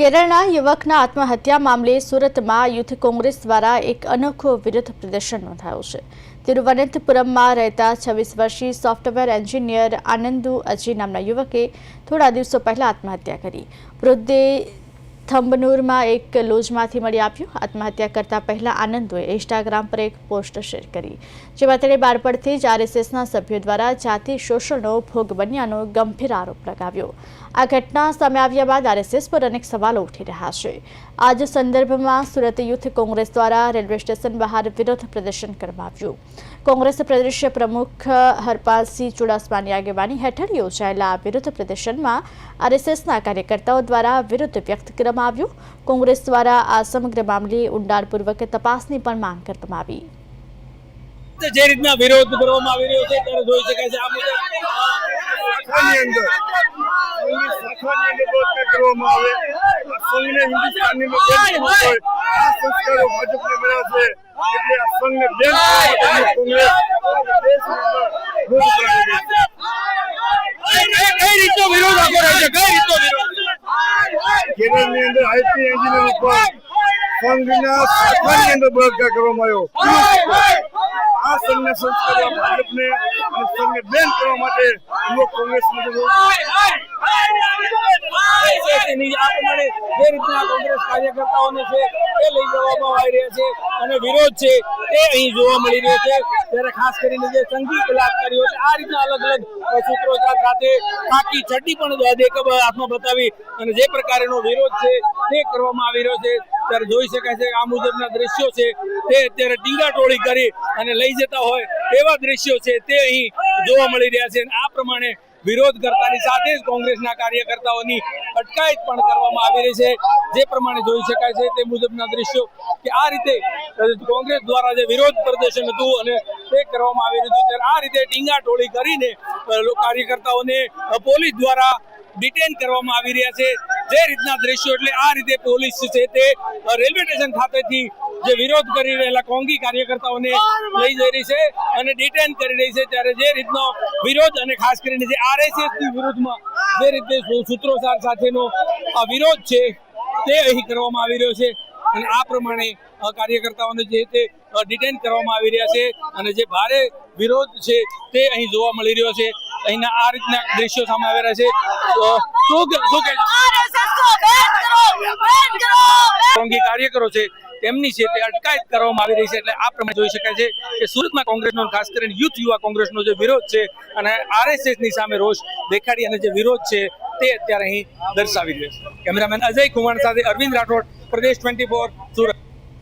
કેરળના યુવકના આત્મહત્યા મામલે સુરતમાં યુથ કોંગ્રેસ દ્વારા એક અનોખો વિરોધ પ્રદર્શન નોંધાયું છે. તિરુવનંતપુરમમાં રહેતા છવ્વીસ વર્ષીય સોફ્ટવેર એન્જિનિયર આનંદુ અજી નામના યુવકે થોડા દિવસો પહેલા આત્મહત્યા કરી. વૃદ્ધે થંબનુરમાં એક લોજમાંથી મળી આવ્યો. આત્મહત્યા કરતા પહેલા આનંદોએ ઇન્સ્ટાગ્રામ પર એક પોસ્ટ શેર કરી. જેમાં તેણે બાળપણથી જ આરએસએસના સભ્યો દ્વારા જાતિ શોષણનો ભોગ બન્યાનો ગંભીર આરોપ લગાવ્યો. આ ઘટના સામે આવ્યા બાદ આરએસએસ પર અનેક સવાલો ઉઠી રહ્યા છે. આ જ સંદર્ભમાં સુરત યુથ કોંગ્રેસ દ્વારા રેલવે સ્ટેશન બહાર વિરોધ પ્રદર્શન કરવામાં આવ્યું કોંગ્રેસ પ્રદેશ પ્રમુખ હરપાલસિંહ ચુડાસમાની આગેવાની હેઠળ યોજાયેલા આ વિરોધ પ્રદર્શનમાં આરએસએસના કાર્યકર્તાઓ દ્વારા વિરોધ વ્યક્ત કરવામાં આવ્યો. કોંગ્રેસ દ્વારા આ સમગ્ર મામલે ઊંડાણપૂર્વક તપાસની પણ માંગ કરવામાં આવી. જે રીતના વિરોધ કરવામાં આવી રહ્યો છે ત્યારે જોઈ શકાય છે આ મુજબ અંદર બળાત્કાર કરવામાં આવે. સંઘને હિન્દુસ્તાનની હોય આ સંસ્કારો ભાજપને મળ્યા છે. એટલે આ સંઘને બેન કોંગ્રેસ. કઈ રીતનો વિરોધ આખો છે? કઈ રીતનો વિરોધ? કેરળની અંદર આઈટી એન્જિનિયર ઉપર સંઘના શાખાની અંદર બળાત્કાર કરવામાં આવ્યો. આ સંઘના સંસ્કારો ભાજપને અને સંઘને બેન કરવા માટે યુવક કોંગ્રેસ ની આ પ્રમાણે જે રીતના કોંગ્રેસ કાર્યકર્તાઓને છે, એ લઈ જવામાં આવી રહ્યા છે અને વિરોધ છે, એ અહીં જોવા મળી રહ્યો છે. ત્યારે ખાસ કરીને જે સંઘી કલાકારીઓ છે, આ રીતના અલગ અલગ સૂત્રોચ્ચાર સાથે પાકી ચડ્ડી પણ દેખ હાથમાં બતાવી અને જે પ્રકારનો વિરોધ છે, તે કરવામાં આવી રહ્યો છે. ત્યારે જોઈ શકાય છે આ મુજબના દ્રશ્યો છે, તે અત્યારે ટીંગાટોળી કરી અને લઈ જતા હોય એવા દ્રશ્યો છે, તે અહીં જોવા મળી રહ્યા છે આ પ્રમાણે વિરોધ કરતાની સાથે જ કોંગ્રેસના કાર્યકર્તાઓની અટકાયત પણ કરવામાં આવી રહી છે. જે પ્રમાણે જોઈ શકાય છે તે મુજબના દ્રશ્યો કે આ રીતે કોંગ્રેસ દ્વારા જે વિરોધ પ્રદર્શન હતું અને તે કરવામાં આવી રહ્યું હતું, ત્યારે આ રીતે ટીંગાટોળી કરીને કાર્યકર્તાઓને પોલીસ દ્વારા ડિટેન કરવામાં આવી રહ્યા છે. જે રીતના દ્રશ્યો એટલે આ રીતે પોલીસ છે તે રેલવે સ્ટેશન ખાતેથી જે વિરોધ કરી રહેલા કોંગી કાર્યકર્તાઓને લઈ જઈ રહી છે અને ડિટેન કરી રહી છે ત્યારે જે રીતનો વિરોધ અને ખાસ કરીને જે આરએસએસની વિરુદ્ધમાં જે રીતે સૂત્રોચ્ચાર સાથેનો આ વિરોધ છે તે અહીં કરવામાં આવી રહ્યો છે અને આ પ્રમાણે કાર્યકર્તાઓને જે તે ડિટેન કરવામાં આવી રહ્યા છે અને જે ભારે વિરોધ છે તે અહીં જોવા મળી રહ્યો છે અહીંના આ રીતના દ્રશ્યો સામે આવી રહ્યા છે શું શું? કોંગી કાર્યકરો છે, તેમની છે તે અટકાયત કરવામાં આવી રહી છે. એટલે આ પ્રમાણે જોઈ શકાય છે કે સુરતમાં કોંગ્રેસનો ખાસ કરીને યુથ યુવા કોંગ્રેસનો જે વિરોધ છે અને આરએસએસની સામે રોષ દેખાડી અને જે વિરોધ છે તે અત્યારે અહીં દર્શાવી રહ્યો છે. કેમેરામેન અજય કુમાર સાથે અરવિંદ રાઠોડ, પ્રદેશ ટ્વેન્ટી સુરત.